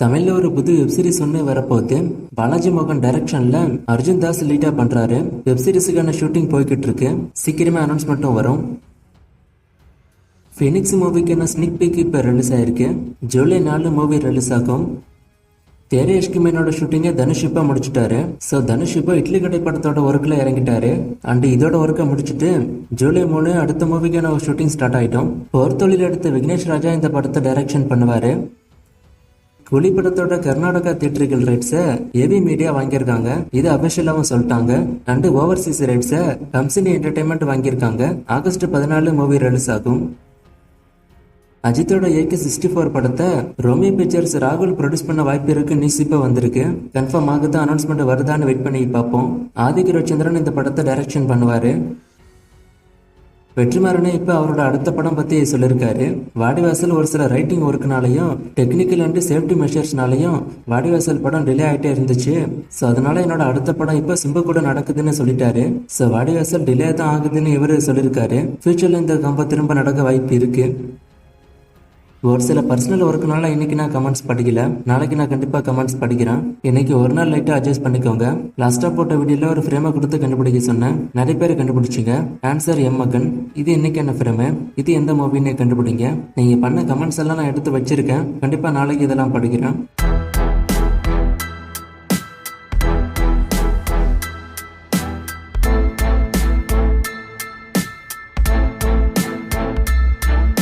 தமிழில் ஒரு புது வெப்சீரிஸ் ஒன்று வரப்போகுது. பாலாஜி மோகன் டைரக்ஷனில் அர்ஜுன் தாஸ் லீடா பண்ணுறாரு வெப்சீரிஸுக்கான ஷூட்டிங் போய்கிட்டு இருக்கு. சீக்கிரமே அனௌன்ஸ்மெண்ட்டும் வரும். ஃபினிக்ஸ் மூவிக்கான ஸ்னிக் பீக் இப்போ ரிலீஸ் ஆயிருக்கு. ஜூலை நாலு மூவி ரிலீஸ் ஆகும். தேரே இஷ்கிமேனோட ஷூட்டிங்கை தனுஷ் இப்போ முடிச்சுட்டாரு. ஸோ தனுஷ் இப்போ இட்லி கடை படத்தோட ஒர்க்கில் இறங்கிட்டாரு. அண்ட் இதோட ஒர்க்கை முடிச்சுட்டு ஜூலை மூணு அடுத்த மூவிக்கான ஒரு ஷூட்டிங் ஸ்டார்ட் ஆகிட்டோம் போர் தொழில் எடுத்த விக்னேஷ் ராஜா இந்த படத்தை டைரக்ஷன் பண்ணுவார். குழி படத்தோட கர்நாடகா தியேட்டர்கள் ரைட்ஸை ஏவி மீடியா வாங்கியிருக்காங்க. இது அபிஷியலாவும் சொல்லிட்டாங்க. அண்ட் ஓவர்சீஸ் ரைட்ஸை கம்சினி என்டர்டைன்மெண்ட் வாங்கியிருக்காங்க. ஆகஸ்ட் பதினாலு மூவி ரிலீஸ் ஆகும். அஜித்தோட ஏகே சிக்ஸ்டி ஃபோர் படத்தை ரோமி பிக்சர்ஸ் ராகுல் ப்ரொடியூஸ் பண்ண வாய்ப்பு இருக்கு நியூஸ் இப்போ வந்திருக்கு. கன்ஃபார்ம் ஆகுதான் அனௌன்ஸ்மெண்ட் வருதான்னு வெயிட் பண்ணி பார்ப்போம். ஆதிக் ரவிச்சந்திரன் இந்த படத்தை டைரக்ஷன் பண்ணுவாரு. வெற்றிமாறனே இப்போ அவரோட அடுத்த படம் பற்றி சொல்லியிருக்காரு வாடிவாசல் ஒரு சில ரைட்டிங் ஒர்க்குனாலையும் டெக்னிக்கல் அண்ட் சேஃப்டி மெஷர்ஸ்னாலையும் வாடிவாசல் படம் டிலே ஆகிட்டே இருந்துச்சு. ஸோ அதனால என்னோட அடுத்த படம் இப்போ சிம்பு கூட நடக்குதுன்னு சொல்லிட்டாரு. ஸோ வாடிவாசல் டிலே தான் ஆகுதுன்னு இவர் சொல்லியிருக்காரு ஃபியூச்சரில் இந்த கம்பம் திரும்ப நடக்க வாய்ப்பு இருக்கு. ஒரு சில பர்சனல் ஒர்க்குனால இன்னைக்கு நான் கமெண்ட்ஸ் படிக்கல. நாளைக்கு நான் கண்டிப்பாக கமெண்ட்ஸ் படிக்கிறேன். இன்னைக்கு ஒரு நாள் லைட்டாக அட்ஜஸ்ட் பண்ணிக்கோங்க. லாஸ்ட்டாக போட்ட வீடியோவில் ஒரு ஃப்ரேமை கொடுத்து கண்டுபிடிக்க சொன்னேன். நிறைய பேர் கண்டுபிடிச்சிங்க. ஆன்சர் எம் மகன். இது என்னைக்கு என்ன ஃப்ரேமு இது எந்த மூவின்னு கண்டுபிடிங்க. நீங்கள் பண்ண கமெண்ட்ஸ் எல்லாம் நான் எடுத்து வச்சிருக்கேன். கண்டிப்பாக நாளைக்கு இதெல்லாம் படிக்கிறேன்.